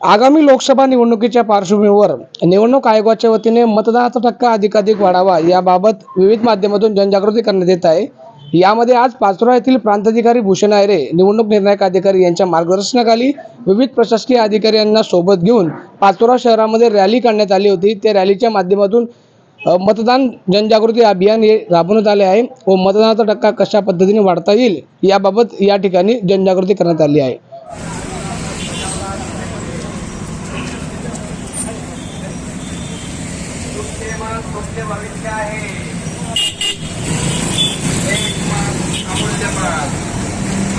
आगामी लोकसभा निवडणुकीच्या पार्श्वभूमीवर निवडणूक आयोगाच्या वतीने मतदानाचा टक्का अधिकाधिक वाढावा याबाबत विविध माध्यमातून जनजागृती करण्यात येत आहे. यामध्ये आज पाचोरा येथील प्रांताधिकारी भूषण आयरे निवडणूक निर्णायक अधिकारी यांच्या मार्गदर्शनाखाली विविध प्रशासकीय अधिकारी यांना सोबत घेऊन पाचोरा शहरामध्ये रॅली काढण्यात आली होती. त्या रॅलीच्या माध्यमातून मतदान जनजागृती अभियान हे राबवण्यात आले आहे व मतदानाचा टक्का कशा पद्धतीने वाढता येईल याबाबत या ठिकाणी जनजागृती करण्यात आली आहे. स्वस्त भविष्य आहे. एक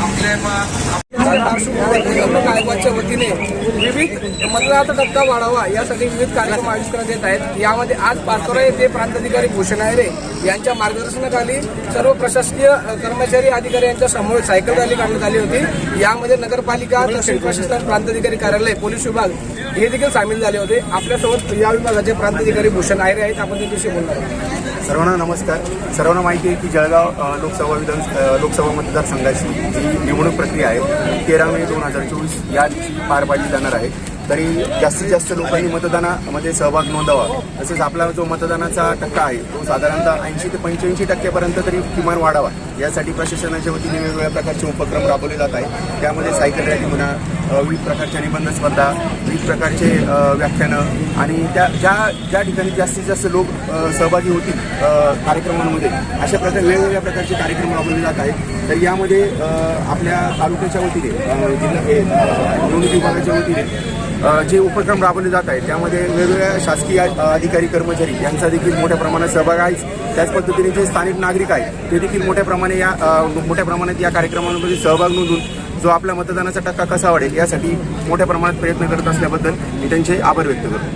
आपल्या निवडणूक आयोगाच्या वतीने विविध मतदानाचा टक्का वाढावा यासाठी विविध कार्यक्रम आयोजित करण्यात येत आहेत. यामध्ये आज पाचोरा येथे प्रांताधिकारी भूषण आयरे यांच्या मार्गदर्शनाखाली सर्व प्रशासकीय कर्मचारी अधिकारी यांच्या समोर सायकल रॅली काढण्यात आली होती. यामध्ये नगरपालिका तहसील प्रशासन प्रांताधिकारी कार्यालय पोलीस विभाग हे देखील सामील झाले होते. आपल्यासोबत या विभागाचे प्रांताधिकारी भूषण आयरे आहेत. आपण त्यांच्याशी बोलणार आहोत. सर्वांना नमस्कार. सर्वांना माहिती आहे की जळगाव लोकसभा विधान लोकसभा मतदारसंघाची जी निवडणूक प्रक्रिया आहे तेरा मे दोन हजार चोवीस या दिवशी पार पाडली जाणार आहे. तरी जास्तीत जास्त लोकांनी मतदानामध्ये सहभाग नोंदवा. तसेच आपला जो मतदानाचा टक्का आहे तो साधारणतः ऐंशी ते पंच्याऐंशी टक्क्यापर्यंत तरी किमान वाढावा. यासाठी प्रशासनाच्या वतीने वेगवेगळ्या प्रकारचे उपक्रम राबवले जात आहेत. त्यामध्ये सायकल रॅली म्हणा विविध प्रकारच्या निबंध स्पर्धा विविध प्रकारचे व्याख्यानं आणि त्या ज्या ज्या ठिकाणी जास्तीत जास्त लोक सहभागी होतील कार्यक्रमांमध्ये अशा प्रकारे वेगवेगळ्या प्रकारचे कार्यक्रम राबवले जात आहेत. तर यामध्ये आपल्या तालुक्याच्या वतीने जिल्हा निवडणूक विभागाच्या वतीने जे उपक्रम राबवले जात आहेत त्यामध्ये वेगवेगळ्या शासकीय अधिकारी कर्मचारी यांचा देखील मोठ्या प्रमाणात सहभाग आहे. त्याच पद्धतीने जे स्थानिक नागरिक आहेत ते देखील मोठ्या प्रमाणे या मोठ्या प्रमाणात या कार्यक्रमांमध्ये सहभाग नोंदून जो आपला मतदानाचा टक्का कसा वाढेल यासाठी मोठ्या प्रमाणात प्रयत्न करत असल्याबद्दल मी त्यांचे आभार व्यक्त करतो.